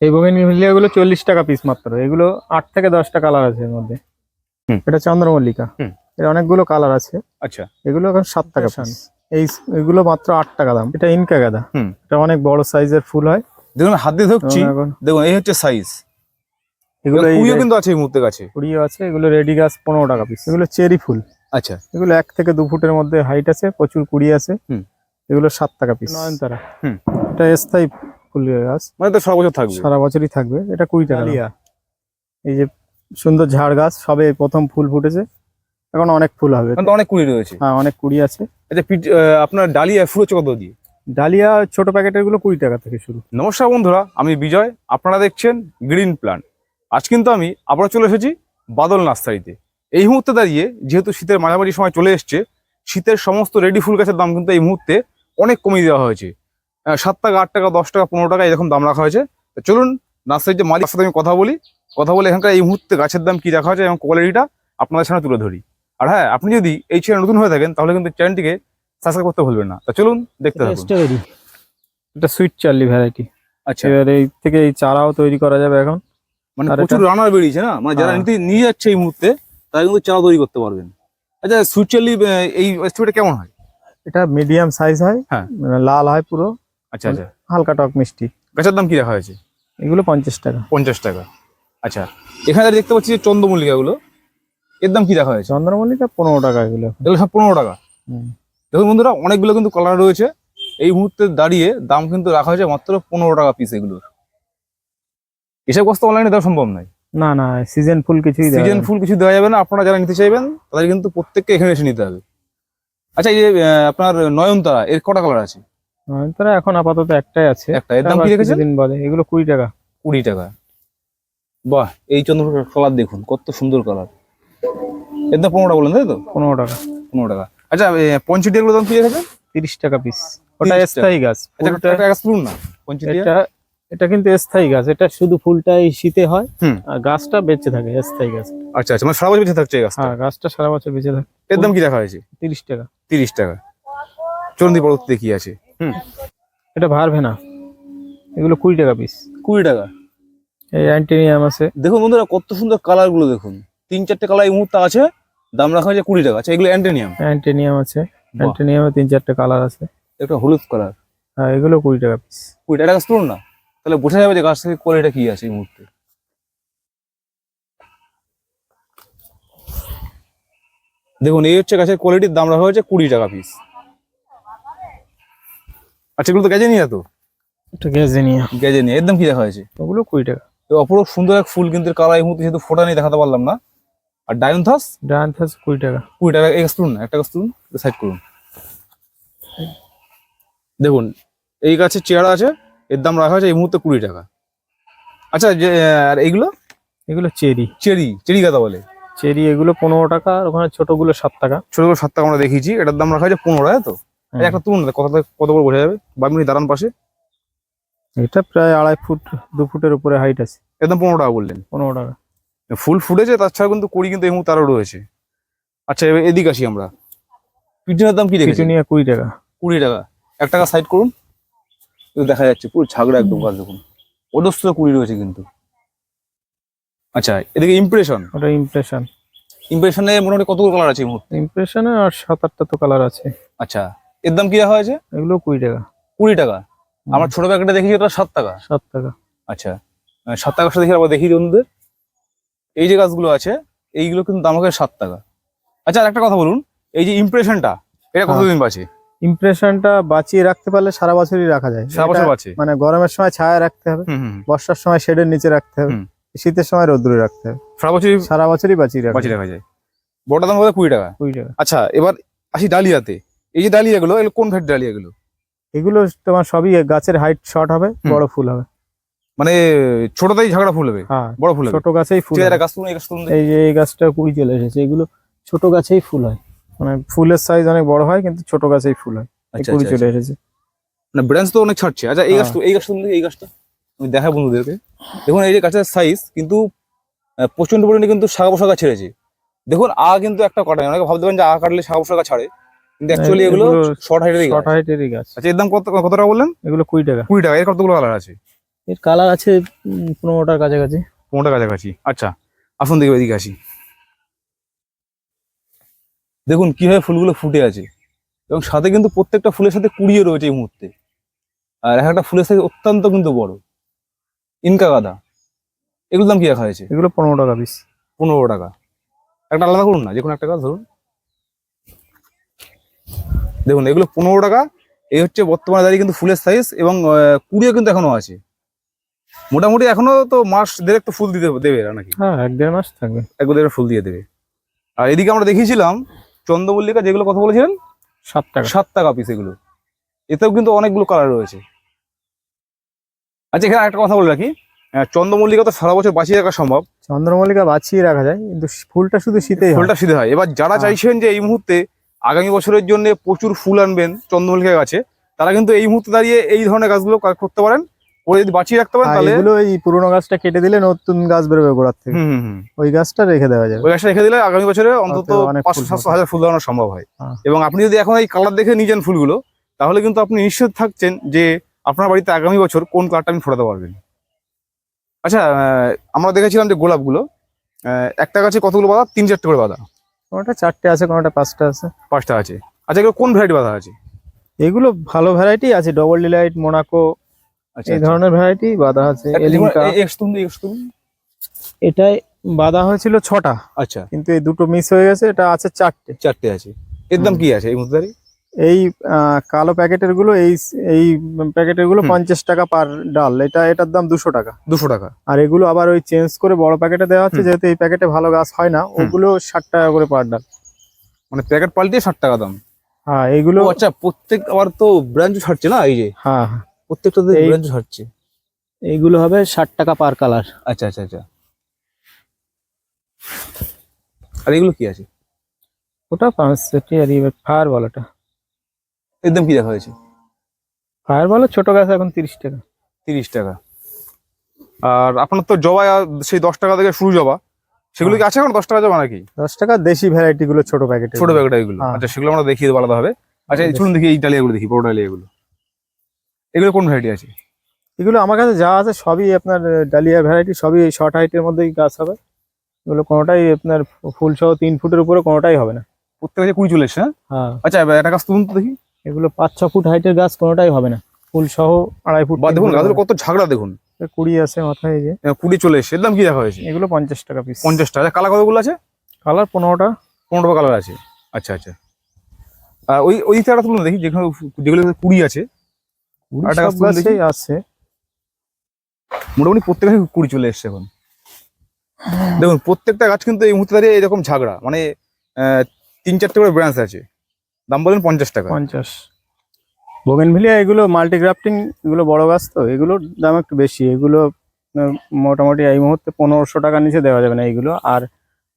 এই বোগেনভিলিয়া গুলো চল্লিশ টাকা পিস মাত্র। এগুলো আট থেকে দশটা কালার আছে এর মধ্যে। হুম। এটা চন্দ্রমল্লিকা। হুম। এর অনেকগুলো কালার আছে। আচ্ছা। এগুলো এখন সাত টাকা পিস এই এগুলো মাত্র আট টাকা দাম। এটা ইনকা গাদা। হুম। এটা অনেক বড় সাইজের ফুল হয়। দেখুন হাত দিয়ে ধরছি এখন দেখুন এই হচ্ছে সাইজ এগুলো কুড়িও কিন্তু আছে এই মুহূর্তে গাছে কুড়িও আছে এগুলো রেডি গাছ পনেরো টাকা পিস এগুলো চেরি ফুল। আচ্ছা। এগুলো এক থেকে দু ফুটের মধ্যে হাইট আছে প্রচুর কুড়ি আছে। হুম। এগুলো সাত টাকা পিস নয়নতারা। হুম। এটা স্থায়ী ফুল গাছ। মানে তো সারা বছর থাকবে। সারা বছরই থাকবে। এটা কুড়ি টাকা। এই যে সুন্দর ঝাড় গাছ সবে প্রথম ফুল ফুটেছে। এখন অনেক ফুল হবে। এখন তো অনেক কুড়ি রয়েছে। হ্যাঁ অনেক কুড়ি আছে। আচ্ছা আহ, আপনার ডালিয়া ফুল হচ্ছে কত দিয়ে? ডালিয়া ছোট প্যাকেটেরগুলো কুড়ি টাকা থেকে শুরু। নমস্কার বন্ধুরা আমি বিজয়। আপনারা দেখছেন গ্রিন প্ল্যান্ট আজ কিন্তু আমি আবার চলে এসেছি বাদল নার্সারিতে। এই মুহূর্তে দাঁড়িয়ে যেহেতু শীতের মাঝামাঝি সময় চলে এসছে শীতের সমস্ত রেডি ফুল গাছের দাম কিন্তু এই মুহূর্তে অনেক কমিয়ে দেওয়া হয়েছে। সাত টাকা আট টাকা দশ টাকা পনেরো টাকা এরকম দাম রাখা হয়েছে। তো চলুন নার্সারিতে মালিক সাথে আমি কথা বলি কথা বলে এখানকার এই মুহূর্তে গাছের দাম কি রাখা হয়েছে এবং কোয়ালিটিটা আপনাদের সামনে তুলে ধরি। আর হ্যাঁ আপনি যদি এই চ্যানেল নতুন হয়ে থাকেন তাহলে কিন্তু চ্যানেলটিকে সাবস্ক্রাইব করতে ভুলবেন না। তা চলুন দেখতে থাকুন। এটা সুইট চার্লি ভ্যারাইটি আচ্ছা। এবার এই থেকে এই চারাও তৈরি করা যাবে এখন। মানে প্রচুর রানার বেরিয়েছে না? মানে যারা হ্যাঁ। নিতে নিয়ে যাচ্ছে এই মুহূর্তে তারা কিন্তু চারা তৈরি করতে পারবেন। আচ্ছা সুইট চার্লি এই কেমন হয়? এটা মিডিয়াম সাইজ হয়। হ্যাঁ। মানে লাল হয় পুরো। আচ্ছা আচ্ছা। হালকা টক মিষ্টি। গাছের দাম কি রাখা হয়েছে? এগুলো পঞ্চাশ টাকা। পঞ্চাশ টাকা। আচ্ছা এখানে দেখতে পাচ্ছি যে চন্দ্রমল্লিকাগুলো। এর দাম কি রাখা হয়েছে? চন্দ্রমল্লিকা পনেরো টাকা এগুলো। এগুলো সব পনেরো টাকা। দেখুন বন্ধুরা অনেকগুলো কিন্তু কালার রয়েছে। এই মুহূর্তে দাঁড়িয়ে দাম কিন্তু রাখা হয়েছে মাত্র পনেরো টাকা পিস এগুলোর। এসব বস্তা অনলাইনে দেওয়া সম্ভব নয়। না না সিজন ফুল দেওয়া সিজন ফুল কিছু দেওয়া যাবে না। আপনারা যারা নিতে চাইবেন তাদের কিন্তু প্রত্যেককে এখানে এসে নিতে হবে। আচ্ছা এই যে আপনার নয়নতারা এর কটা কালার আছে? নয়নতারা এখন আপাতত একটাই আছে। একটা এর দাম কি রেখেছেন? বাদে এগুলো কুড়ি টাকা। কুড়ি টাকা। বাহ এই চন্দ্র কালার দেখুন কত সুন্দর কালার। এর দাম পনেরো টাকা বললেন তাই তো? পনেরো টাকা। পনেরো টাকা। আচ্ছা পঞ্চটিয়ারগুলো দাম কি রেখেছেন? তিরিশ টাকা পিস ওটা স্থায়ী গাছ। আচ্ছা একটা গাছ তুলুন না এটা এটা কিন্তু স্থায়ী গাছ। এটা শুধু ফুলটাই শীতে হয়। আর গাছটা বেঁচে থাকে স্থায়ী গাছ। আচ্ছা আচ্ছা মানে সারা বছর বেঁচে থাকছে গাছটা? হ্যাঁ গাছটা সারা বছর বেঁচে থাকে এর দাম কি রাখা হয়েছে? তিরিশ টাকা। তিরিশ টাকা। দিয়ে পরবর্তীতে কি আছে? হুম। এটা ভারভেনা এগুলো কুড়ি টাকা পিস কুড়ি টাকা? এই অ্যান্টিনিয়াম আছে। দেখুন বন্ধুরা কত সুন্দর কালারগুলো দেখুন। তিন চারটে কালার এই মুহূর্তে আছে দাম রাখা হয়েছে কুড়ি টাকা। আচ্ছা এগুলো অ্যান্টেনিয়াম অ্যান্টিনিয়াম আছে। অ্যান্টিনিয়ামে তিন চারটে কালার আছে। একটা হলুদ কালার হ্যাঁ এগুলো কুড়ি টাকা পিস কুড়ি টাকা গাছ তুলুন না? তাহলে বোঝা যাবে যে গাছ থেকে কোয়ালিটিটা কি আছে এই মুহূর্তে। দেখুন এই হচ্ছে গাছের কোয়ালিটির দাম রাখা হয়েছে কুড়ি টাকা পিস আচ্ছা এগুলো তো গেজে নিয়ে তো এটা গ্যাজেনিয়া গেজে নিয়ে এর দাম কি দেখা হয়েছে ওগুলো কুড়ি টাকা। তো অপরূপ সুন্দর এক ফুল কিন্তু কালার এই মুহূর্তে যেহেতু ফোটা নিয়ে দেখাতে পারলাম না। আর ডায়নথাস ডায়ান্থাস কুড়ি টাকা। কুড়ি টাকা এই তুলুন না একটা গাছ তুলুন সাইড করুন। দেখুন এই গাছের চেয়ারা আছে এর দাম রাখা হয়েছে এই মুহূর্তে কুড়ি টাকা। আচ্ছা যে আর এইগুলো? এগুলো চেরি। চেরি চেরি গাদা বলে। চেরি এগুলো পনেরো টাকা আর ওখানে ছোটগুলো সাত টাকা। ছোটগুলো সাত টাকা আমরা দেখিয়েছি এটার দাম রাখা হয়েছে পনেরো টাকা তো? একটা তুলুন কত কত করে বোঝা যাবে? বা আপনি দাঁড়ান পাশে। এটা প্রায় আড়াই ফুট দু ফুটের উপরে হাইট আছে। একদম পনেরো টাকা বললেন। পনেরো টাকা। ফুল ফুটেছে তাছাড়া কিন্তু কুড়ি কিন্তু এই মুহূর্তে আরও রয়েছে। আচ্ছা এবার এদিকে আসি আমরা। পিটনের দাম কি রেখেছি পিটুনিয়া কুড়ি টাকা। কুড়ি টাকা। এক টাকা সাইড করুন। দেখা যাচ্ছে পুরো ঝাগড়া একদম গাছ দেখুন। অজস্র কুড়ি রয়েছে কিন্তু। আচ্ছা এদিকে ইমপ্রেশন ওটা ইমপ্রেশন ইমপ্রেশনে মোটামুটি কতগুলো কালার আছে এই মুহূর্তে? ইমপ্রেশনে আর সাত আটটা তো কালার আছে। আচ্ছা এর দাম কি রাখা হয়েছে? এগুলো কুড়ি টাকা। কুড়ি টাকা। আমার ছোট প্যাকেটে দেখেছি ওটা সাত টাকা। সাত টাকা। আচ্ছা। সাত টাকার সাথে আবার দেখি বন্ধুদের। এই যে গাছগুলো আছে এইগুলো কিন্তু দাম হবে সাত টাকা। আচ্ছা আর একটা কথা বলুন। এই যে ইমপ্রেশনটা এটা হ্যাঁ। কতদিন বাঁচে? ইমপ্রেশনটা বাঁচিয়ে রাখতে পারলে সারা বছরই রাখা যায়। সারা বছর বাঁচে? মানে গরমের সময় ছায়া রাখতে হবে। বর্ষার সময় শেডের নিচে রাখতে হবে শীতের সময় রোদ্দুরে রাখতে হবে। সারা বছরই সারা বছরই বাঁচিয়ে রাখা বাঁচিয়ে যায়। রাখা যায়। বড়টা দাম হবে কুড়ি টাকা। কুড়ি টাকা। আচ্ছা এবার আসি ডালিয়াতে। এই যে ডালিয়াগুলো এগুলো কোন ভেট ডালিয়াগুলো? এগুলো তোমার সবই গাছের হাইট শর্ট হবে বড় ফুল হবে। মানে ছোটতেই ঝাগড়া ফুল হবে? হ্যাঁ বড় ফুল ছোট গাছেই ফুল গাছ এই গাছ তুলুন এই যে এই গাছটা কুড়ি চলে এসেছে এগুলো ছোট গাছেই ফুল হয়। মানে ফুলের সাইজ অনেক বড় হয় কিন্তু ছোট গাছেই ফুল হয়। আচ্ছা কুড়ি আচ্ছা, চলে আচ্ছা। এসেছে। না ব্রাঞ্চ তো অনেক ছাড়ছে। আচ্ছা এই গাছ হ্যাঁ। এই গাছ দেখি, এই গাছটা। আমি দেখা বন্ধুদেরকে। দেখুন এই যে গাছের সাইজ কিন্তু প্রচণ্ড পরিমাণে কিন্তু শাখা পোশাকা ছেড়েছে। দেখুন আ কিন্তু একটা কাটে না। অনেকে ভাবতে পারেন যে আ কাটলে শাখা পোশাকা ছাড়ে। কিন্তু অ্যাকচুয়ালি এগুলো এগুলো শর্ট হাইটের শর্ট হাইটেরই গাছ। আচ্ছা এর দাম কত কত টাকা বললেন? এগুলো কুড়ি টাকা। কুড়ি টাকা। এর কতগুলো কালার আছে? এর কালার আছে পনেরোটার কাছাকাছি। কাছাকাছি। আচ্ছা আসুন দেখি এদিকে আসি। দেখুন কীভাবে ফুলগুলো ফুটে আছে। এবং সাথে কিন্তু প্রত্যেকটা ফুলের সাথে কুড়িয়ে রয়েছে এই মুহূর্তে। আর এক একটা ফুলের সাথে অত্যন্ত কিন্তু বড়। ইনকা গাদা। এগুলোর দাম কি রাখা হয়েছে? এগুলো পনেরো টাকা পিস পনেরো টাকা। একটা আলাদা করুন না যে কোনো একটা গাছ ধরুন। দেখুন এগুলো পনেরো টাকা। এই হচ্ছে বর্তমানে দাঁড়িয়ে কিন্তু ফুলের সাইজ এবং কুড়িও কিন্তু এখনও আছে। মোটামুটি এখনও তো মাস দেড়েক তো ফুল দিতে দেবে এরা নাকি? হ্যাঁ এক দেড় মাস থাকবে। একবার দেড় ফুল দিয়ে দেবে। আর এদিকে আমরা দেখিয়েছিলাম চন্দ্রমল্লিকা যেগুলো কথা বলেছিলেন? সাত টাকা। সাত টাকা পিস এগুলো। এতেও কিন্তু অনেকগুলো কালার রয়েছে। আচ্ছা এখানে একটা কথা বলে রাখি। চন্দ্রমল্লিকা তো সারা বছর বাঁচিয়ে রাখা সম্ভব। চন্দ্রমল্লিকা বাঁচিয়ে রাখা যায় কিন্তু ফুলটা শুধু শীতেই হয়। ফুলটা সিধে হয়। এবার যারা হ্যাঁ। চাইছেন যে এই মুহূর্তে আগামী বছরের জন্য প্রচুর ফুল আনবেন চন্দ্রমল্লিকা গাছে। তারা কিন্তু এই মুহূর্তে দাঁড়িয়ে এই ধরনের গাছগুলো করতে পারেন। করে যদি বাঁচিয়ে রাখতে পারেন তাহলে এগুলো এই পুরোনো গাছটা কেটে দিলে নতুন গাছ বেরোবে গোড়ার থেকে। ওই গাছটা রেখে দেওয়া যাবে। ওই গাছটা রেখে দিলে আগামী বছরে অন্তত তাতে পাঁচশো সাতশো হাজার ফুল দাঁড়ানো সম্ভব হয়। এবং আপনি যদি এখন এই কালার দেখে নিয়ে ফুলগুলো তাহলে কিন্তু আপনি নিশ্চিত থাকছেন যে আপনার বাড়িতে আগামী বছর কোন কালারটা আপনি ফোটাতে পারবেন। আচ্ছা আহ, আমরা দেখেছিলাম যে গোলাপগুলো আহ, একটা গাছে কতগুলো বাঁধা? তিন চারটে করে বাঁধা। কোনোটা চারটে আছে কোনোটা পাঁচটা আছে? পাঁচটা আছে। আচ্ছা এগুলো কোন ভ্যারাইটি বাঁধা আছে? এগুলো ভালো ভ্যারাইটি আছে ডবল ডিলাইট মোনাকো আচ্ছা এই ধরনের ভ্যারাইটি বাঁধা আছে এটাই বাঁধা হয়েছিল ছটা। আচ্ছা। কিন্তু এই দুটো মিস হয়ে গেছে এটা আছে চারটে। চারটে আছে। এর দাম কি আছে এই দাঁড়িয়ে? এই কালো প্যাকেটেরগুলো এই এই প্যাকেটেরগুলো পঞ্চাশ টাকা পার ডাল। এটা এটার দাম দুশো টাকা। দুশো টাকা। আর এগুলো আবার ওই চেঞ্জ করে বড় প্যাকেটে দেওয়া হচ্ছে যেহেতু এই প্যাকেটে ভালো গাছ হয় না ওগুলো ষাট টাকা করে পার ডাল। মানে প্যাকেট পাল্টিয়ে ষাট টাকা দাম। হ্যাঁ এগুলো ও আচ্ছা প্রত্যেক আবার তো ব্রাঞ্চ ছাড়ছে না এই যে? হ্যাঁ হ্যাঁ। প্রত্যেকটা এই- ব্রাঞ্চ ছাড়ছে এইগুলো হবে ষাট টাকা পার কালার। আচ্ছা আচ্ছা আচ্ছা। আর এগুলো কি আছে? ওটা পাঁচশোটি আর ফার ফায়ার বলটা এর দাম কি দেখা হয়েছে। ফায়ার বল ছোট গাছ এখন তিরিশ টাকা। তিরিশ টাকা। আর আপনার তো জবা সেই দশ টাকা থেকে শুরু জবা। সেগুলো কি আছে এখন দশ টাকা জবা নাকি? দশ টাকা দেশি ভ্যারাইটি গুলো ছোট প্যাকেট ছোট প্যাকেট এগুলো। হ্যাঁ। আচ্ছা সেগুলো আমরা দেখিয়ে দেবো আলাদা হবে আচ্ছা বেশ। চলুন দেখি এই ডালিয়াগুলো দেখি বড় ডালিয়াগুলো এগুলো। কোন ভ্যারাইটি আছে? এগুলো আমার কাছে যা আছে সবই আপনার ডালিয়া ভ্যারাইটি সবই শর্ট হাইটের মধ্যেই গাছ হবে? এগুলো কোনোটাই আপনার ফুল সহ তিন ফুটের উপরে কোনোটাই হবে না। প্রত্যেক গাছে কুড়ি চলে এসছে হ্যাঁ? হ্যাঁ। আচ্ছা একটা গাছ তুলুন তো দেখি। এগুলো পাঁচ ছ ফুট হাইটের গাছ কোনোটাই হবে না। ফুল সহ আড়াই ফুট বা দেখুন গাছগুলো কত ঝাগড়া দেখুন। কুড়ি আছে মাথায় এই যে। কুড়ি চলে এর দাম কি দেখা হয়েছে? এগুলো পঞ্চাশ টাকা পিস পঞ্চাশ টাকা। কালার কতগুলো আছে? কালার পনেরোটা। পনেরো কালার আছে। আচ্ছা আচ্ছা। ওই ওই দিকটা তুলুন দেখি যেখানে যেগুলো কুড়ি আছে। আছে। মোটামুটি প্রত্যেক কুড়ি চলে এসছে এখন। দেখুন প্রত্যেকটা গাছ কিন্তু এই মুহূর্তে দাঁড়িয়ে এরকম ঝাগড়া। মানে তিন চারটে করে ব্রাঞ্চ আছে। দাম বলেন পঞ্চাশ টাকা। পঞ্চাশ। বোগেনভিলিয়া এগুলো মাল্টি গ্রাফটিং এগুলো বড় গাছ তো এগুলোর দাম একটু বেশি। এগুলো মোটামুটি এই মুহূর্তে পনেরোশো টাকার নিচে দেওয়া যাবে না এইগুলো আর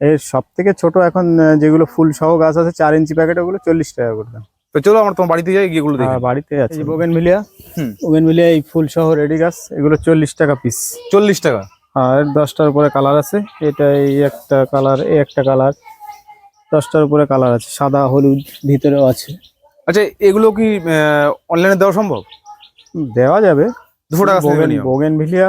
এর সব থেকে ছোট এখন যেগুলো ফুল সহ গাছ আছে চার ইঞ্চি প্যাকেট ওগুলো চল্লিশ টাকা করে দাম। তো চলো আমরা তোমার বাড়িতে যাই গিয়ে এগুলো দেখি। আর বাড়িতে আছে। বোগেনভিলিয়া হুম। বোগেনভিলিয়া এই ফুল সহ রেডি গাছ এগুলো চল্লিশ টাকা পিস চল্লিশ টাকা? আর দশটার উপরে কালার আছে। এটা এই একটা কালার এই একটা কালার। দশটার উপরে কালার আছে সাদা হলুদ ভিতরেও আছে। আচ্ছা এগুলো কি অনলাইনে দেওয়া সম্ভব? দেওয়া যাবে। দুশো টাকা। বোগেন ভিলিয়া।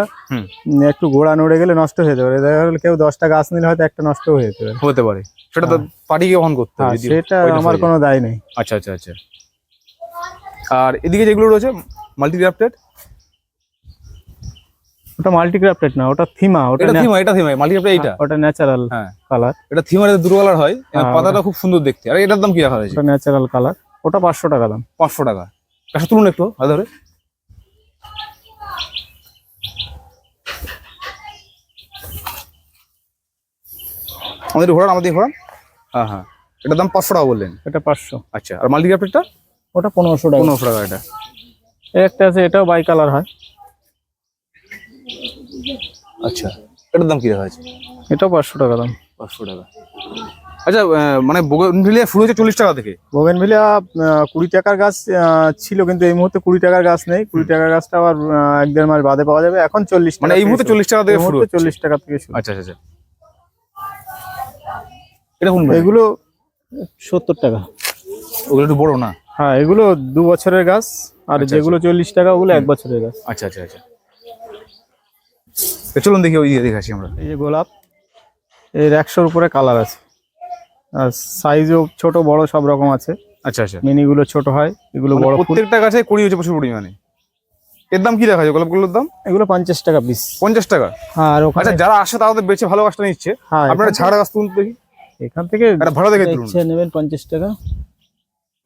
একটু গোড়া নড়ে গেলে নষ্ট হয়ে যেতে পারে। দেখা গেলো কেউ দশটা গাছ নিলে হয়তো একটা নষ্ট হয়ে যেতে পারে। হতে পারে। সেটা তো পার্টিকে বহন করতে হ্যাঁ, হবে সেটা ওইটা আমার কোনো দায় নেই। আচ্ছা আচ্ছা আচ্ছা। আর এদিকে যেগুলো রয়েছে মাল্টি গ্রাফটেড ওটা মাল্টিক্রাফটেড না ওটা থিমা ওটা এটা থিমা এটা থিমা মাল্টি গ্রাফটেড এইটা ওটা ন্যাচারাল হ্যাঁ। কালার এটা থিমার দুটো কালার হয় হ্যাঁ, পাতাটা খুব সুন্দর দেখতে। আর এটার দাম কি রাখা হয়েছে? ওটা ন্যাচারাল কালার ওটা পাঁচশো টাকা দাম। পাঁচশো টাকা। আচ্ছা তুলুন একটু হাতে ধরে। আমাদের ঘোরান আমাদের ঘোরান। হ্যাঁ হ্যাঁ। এটার দাম পাঁচশো টাকা বললেন। এটা পাঁচশো। আচ্ছা আর মাল্টি গ্রাফটেডটা ওটা পনেরোশো টাকা। পনেরোশো টাকা এটা। একটা আছে এটাও বাই কালার হয়। আচ্ছা এটার দাম কি রাখা আছে এটাও পাঁচশো টাকা দাম। পাঁচশো টাকা। আচ্ছা মানে বোগেনভিলিয়া শুরু হচ্ছে চল্লিশ টাকা থেকে? বোগেনভিলিয়া কুড়ি টাকার গাছ ছিল কিন্তু এই মুহূর্তে কুড়ি টাকার গাছ নেই। কুড়ি টাকার গাছটা আবার এক দেড় মাস বাদে পাওয়া যাবে। এখন চল্লিশ মানে এই মুহূর্তে চল্লিশ টাকা থেকে শুরু চল্লিশ টাকা থেকে শুরু। আচ্ছা আচ্ছা আচ্ছা। এটা কোন এগুলো সত্তর টাকা। ওগুলো একটু বড় না? হ্যাঁ এগুলো দু বছরের গাছ। আর আচ্ছা, যেগুলো চল্লিশ টাকা ওগুলো এক বছরের গাছ। আচ্ছা আচ্ছা আচ্ছা। চলুন দেখি ওই দিকে দেখাচ্ছি আমরা। এই যে গোলাপ এর একশোর উপরে কালার আছে। আর সাইজও ছোট বড় সব রকম আছে। আচ্ছা আচ্ছা। মিনিগুলো ছোট হয় এগুলো মানে বড় প্রত্যেকটা গাছে কুড়ি হচ্ছে প্রচুর পরিমাণে। এর দাম কি দেখা যায় গোলাপগুলোর দাম? এগুলো পঞ্চাশ টাকা পিস পঞ্চাশ টাকা? হ্যাঁ আর আচ্ছা যারা আসে তাদের বেছে ভালো গাছটা নিচ্ছে। হ্যাঁ আপনারা ঝাড়া গাছ তুলুন দেখি। এখান থেকে একটা ভালো দেখে তুলুন। নেবেন পঞ্চাশ টাকা।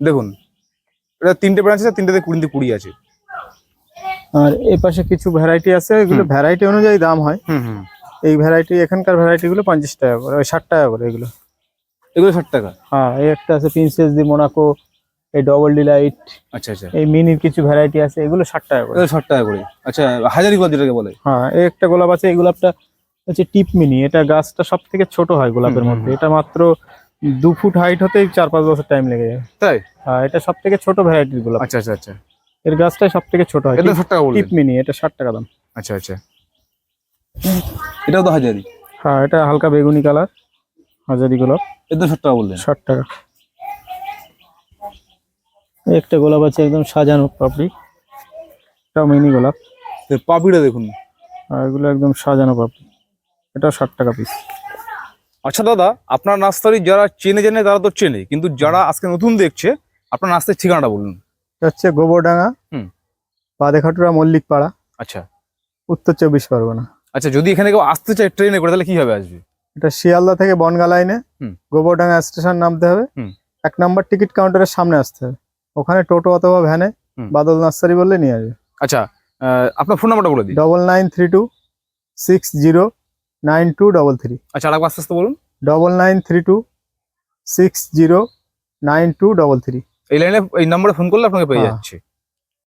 দেখুন এটা তিনটে ব্রাঞ্চ আছে তিনটেতে কুড়িতে কুড়ি আছে। আর এ পাশে কিছু ভ্যারাইটি আছে এগুলো ভ্যারাইটি অনুযায়ী দাম হয়। এই ভ্যারাইটি এখানকার ভ্যারাইটি গুলো পঞ্চাশ টাকা করে ওই ষাট টাকা করে এগুলো। এগুলো ষাট টাকা? হ্যাঁ এই একটা আছে প্রিন্সেস দি মোনাকো এই ডবল ডিলাইট আচ্ছা আচ্ছা। এই মিনির কিছু ভ্যারাইটি আছে এগুলো ষাট টাকা করে। ষাট টাকা করে। আচ্ছা হাজারি গোলাপ যেটাকে বলে। হ্যাঁ এই একটা গোলাপ আছে এই গোলাপটা হচ্ছে টিপ মিনি এটা গাছটা সব থেকে ছোট হয় গোলাপের মধ্যে। এটা মাত্র দু ফুট হাইট হতেই চার পাঁচ বছর টাইম লেগে যায়। তাই? হ্যাঁ এটা সব থেকে ছোট ভ্যারাইটির গোলাপ। আচ্ছা আচ্ছা আচ্ছা। এর গাছটাই সব থেকে ছোট হয়। এটা ষাট টাকা বললেন? টিপ মিনি এটা ষাট টাকা দাম। আচ্ছা আচ্ছা। এটাও তো হাজারি। হ্যাঁ এটা হালকা বেগুনি কালার হাজারি গোলাপ। এটা ষাট টাকা বললেন। ষাট টাকা। একটা গোলাপ আছে একদম সাজানো পাপড়ি। এটাও মিনি গোলাপ। পাপড়িটা দেখুন। আর এগুলো একদম সাজানো পাপড়ি। এটাও ষাট টাকা পিস আচ্ছা দাদা আপনার নার্সারি যারা চেনে জেনে তারা তো চেনে। কিন্তু যারা আজকে নতুন দেখছে আপনার নার্সারির ঠিকানাটা বলুন। এটা হচ্ছে গোবরডাঙ্গা। হুম। বাদেখাটুরা মল্লিক পাড়া আচ্ছা। উত্তর চব্বিশ পরগনা। আচ্ছা যদি এখানে কেউ আসতে চায় ট্রেনে করে তাহলে কীভাবে আসবে? এটা শিয়ালদা থেকে বনগা লাইনে। হুম। গোবরডাঙ্গা স্টেশন নামতে হবে। এক নম্বর টিকিট কাউন্টারের সামনে আসতে হবে। ওখানে টোটো অথবা ভ্যানে বাদল নার্সারি বললে নিয়ে আসবে। আচ্ছা আপনার ফোন নাম্বারটা বলে দিন। Double nine three two six zero nine two double three. আচ্ছা আরেকবার আস্তে আস্তে বলুন। Double nine three two six zero nine two double three. এই লাইনে এই নাম্বারে ফোন করলে আপনাকে পেয়ে যাচ্ছি যাচ্ছে।